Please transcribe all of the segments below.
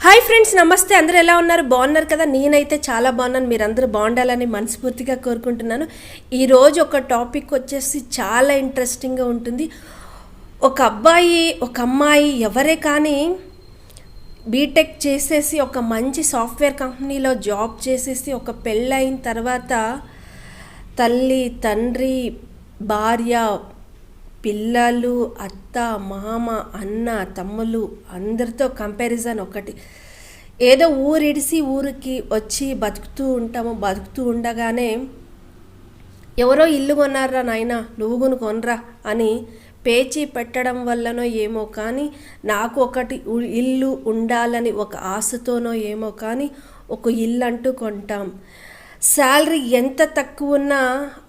Hi friends నమస్తే. అందరూ ఎలా ఉన్నారు? బాగున్నారు కదా? నేనైతే చాలా బాగున్నాను. మీరందరూ బాగుండాలని మనస్ఫూర్తిగా కోరుకుంటున్నాను. ఈరోజు ఒక టాపిక్ వచ్చేసి చాలా ఇంట్రెస్టింగ్గా ఉంటుంది. ఒక అబ్బాయి ఒక అమ్మాయి ఎవరే కానీ బీటెక్ చేసేసి ఒక మంచి సాఫ్ట్వేర్ కంపెనీలో జాబ్ చేసేసి ఒక పెళ్ళైన తర్వాత తల్లి తండ్రి భార్య పిల్లలు అత్త మామ అన్న తమ్ములు అందరితో కంపారిజన్ ఒకటి. ఏదో ఊరిడిసి ఊరికి వచ్చి బతుకుతూ ఉంటాము బతుకుతూ ఉండగానే ఎవరో ఇల్లు కొన్నారా నాయన నువ్వు కొనరా అని పేచీ పెట్టడం వల్లనో ఏమో కానీ నాకు ఒకటి ఇల్లు ఉండాలని ఒక ఆశతోనో ఏమో కానీ ఒక ఇల్లు అంటూ కొంటాం. శాలరీ ఎంత తక్కువ ఉన్నా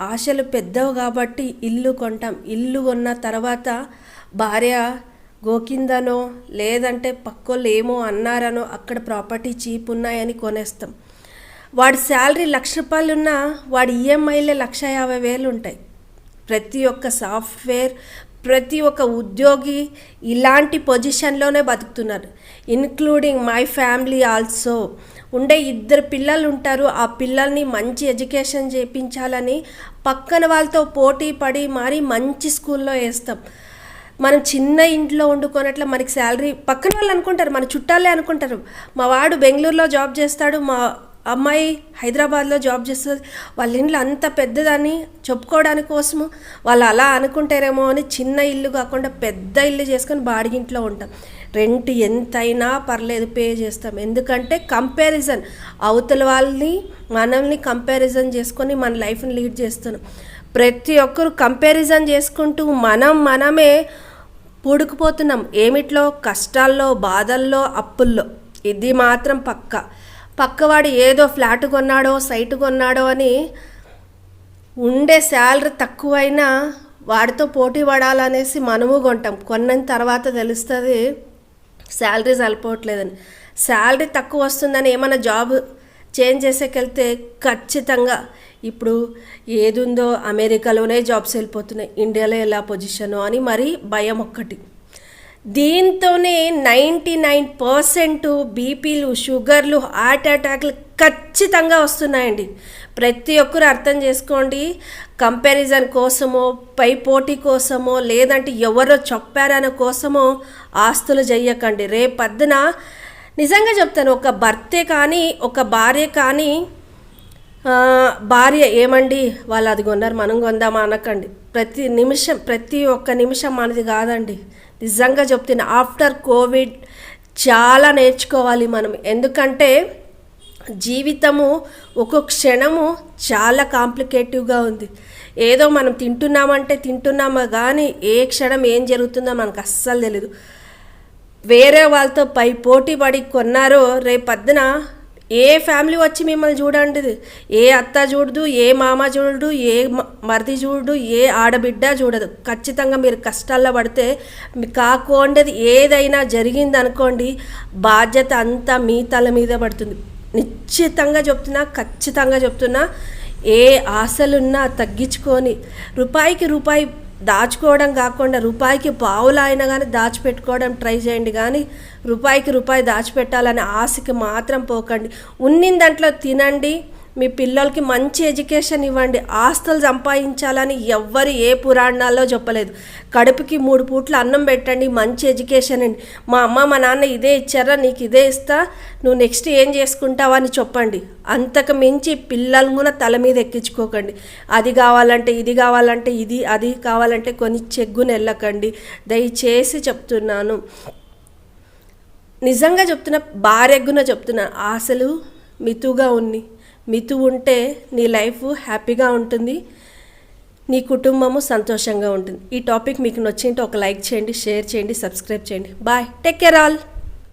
ఆశలు పెద్దవి కాబట్టి ఇల్లు కొంటాం. ఇల్లు కొన్న తర్వాత భార్య గోకిందనో లేదంటే పక్కోళ్ళు ఏమో అన్నారనో అక్కడ ప్రాపర్టీ చీప్ ఉన్నాయని కొనేస్తాం. వాడి శాలరీ లక్ష రూపాయలు ఉన్నా వాడి ఈఎంఐలే లక్ష యాభై వేలు ఉంటాయి ప్రతి ఒక్క సాఫ్ట్వేర్ ప్రతి ఒక్క ఉద్యోగి ఇలాంటి పొజిషన్లోనే బతుకుతున్నారు. ఇన్క్లూడింగ్ మై ఫ్యామిలీ ఆల్సో ఉండే ఇద్దరు పిల్లలు ఉంటారు. ఆ పిల్లల్ని మంచి ఎడ్యుకేషన్ చేయించాలని పక్కన వాళ్ళతో పోటీ పడి మరీ మంచి స్కూల్లో వేస్తాం. మనం చిన్న ఇంట్లో వండుకోనట్ల మనకి శాలరీ పక్కన వాళ్ళు అనుకుంటారు. మన చుట్టాలే అనుకుంటారు. మా వాడు బెంగళూరులో జాబ్ చేస్తాడు. మా అమ్మాయి హైదరాబాద్లో జాబ్ చేస్తుంది. వాళ్ళ ఇంట్లో అంత పెద్దదని చెప్పుకోవడానికి కోసము. వాళ్ళు అలా అనుకుంటారేమో అని చిన్న ఇల్లు కాకుండా పెద్ద ఇల్లు చేసుకొని బాడిగింట్లో ఉంటాం. రెంట్ ఎంతైనా పర్లేదు పే చేస్తాం. ఎందుకంటే కంపారిజన్ అవతల వాళ్ళని మనల్ని కంపారిజన్ చేసుకొని మన లైఫ్ని లీడ్ చేస్తున్నాం. ప్రతి ఒక్కరు కంపారిజన్ చేసుకుంటూ మనం మనమే పూడుకుపోతున్నాం. ఏమిట్లో? కష్టాల్లో బాధల్లో అప్పుల్లో. ఇది మాత్రం పక్క. పక్కవాడు ఏదో ఫ్లాట్ కొన్నాడో సైట్ కొన్నాడో అని ఉండే శాలరీ తక్కువైనా వాడితో పోటీ పడాలనేసి మనము కొంటాం. కొన్న తర్వాత తెలుస్తుంది శాలరీ సరిపోవట్లేదని. శాలరీ తక్కువ వస్తుందని ఏమైనా జాబ్ చేంజ్ చేసేకెళ్తే ఖచ్చితంగా ఇప్పుడు ఏదుందో అమెరికాలోనే జాబ్స్ వెళ్ళిపోతున్నాయి. ఇండియాలో ఎలా పొజిషను అని మరీ భయం ఒక్కటి. దీంతోనే నైంటీ నైన్ పర్సెంట్ బీపీలు షుగర్లు హార్ట్ అటాక్లు ఖచ్చితంగా వస్తున్నాయండి. ప్రతి ఒక్కరు అర్థం చేసుకోండి. కంపారిజన్ కోసమో పై పోటీ కోసమో లేదంటే ఎవరో చెప్పారనే కోసమో ఆస్తులు చెయ్యకండి రేపొద్దున నిజంగా చెప్తాను ఒక భర్తే కానీ ఒక భార్య కానీ భార్య ఏమండి? వాళ్ళు అది కొన్నారు మనం కొందామా అనకండి. ప్రతి నిమిషం ప్రతి ఒక్క నిమిషం మనది కాదండి. నిజంగా చెప్తున్నా ఆఫ్టర్ కోవిడ్ చాలా నేర్చుకోవాలి మనం. ఎందుకంటే జీవితము ఒక్కొక్క క్షణము చాలా కాంప్లికేటివ్గా ఉంది. ఏదో మనం తింటున్నామంటే తింటున్నామా కానీ ఏ క్షణం ఏం జరుగుతుందో మనకు అస్సలు తెలియదు వేరే వాళ్ళతో పై పోటీ పడి కొన్నారో రేపొద్దున ఏ ఫ్యామిలీ వచ్చి మిమ్మల్ని చూడండి ఏ అత్త చూడదు ఏ మామ చూడడు ఏ మ- మరిది చూడడు ఏ ఆడబిడ్డ చూడదు. ఖచ్చితంగా మీరు కష్టాల్లో పడితే మీకు ఏదైనా జరిగింది అనుకోండి బాధ్యత అంతా మీ తల మీద పడుతుంది. నిశ్చితంగా చెప్తున్నా ఖచ్చితంగా చెప్తున్నా ఏ ఆశలున్నా తగ్గించుకొని రూపాయికి రూపాయి దాచుకోవడం కాకుండా రూపాయికి పావులు అయినా కానీ దాచిపెట్టుకోవడం ట్రై చేయండి. కానీ రూపాయికి రూపాయి దాచిపెట్టాలనే ఆశకి మాత్రం పోకండి. ఉన్నిన దాంట్లో తినండి. మీ పిల్లలకి మంచి ఎడ్యుకేషన్ ఇవ్వండి. ఆస్తులు సంపాదించాలని ఎవ్వరు ఏ పురాణాల్లో చెప్పలేదు. కడుపుకి మూడు పూట్ల అన్నం పెట్టండి మంచి ఎడ్యుకేషన్ అండి మా అమ్మ మా నాన్న ఇదే ఇచ్చారా? నీకు ఇదే ఇస్తా? నువ్వు నెక్స్ట్ ఏం చేసుకుంటావా అని చెప్పండి. అంతకు మించి పిల్లలు కూడా తల మీద ఎక్కించుకోకండి. అది కావాలంటే ఇది కావాలంటే ఇది అది కావాలంటే కొన్ని చెగ్గును వెళ్ళకండి దయచేసి చెప్తున్నాను. నిజంగా చెప్తున్నా భార్యగ్గున చెప్తున్నా ఆశలు మితుగా ఉన్నాయి మితు ఉంటే నీ లైఫ్ హ్యాపీగా ఉంటుంది నీ కుటుంబము సంతోషంగా ఉంటుంది. ఈ టాపిక్ మీకు నచ్చింటే ఒక లైక్ చేయండి షేర్ చేయండి సబ్స్క్రైబ్ చేయండి. బాయ్. Take care all.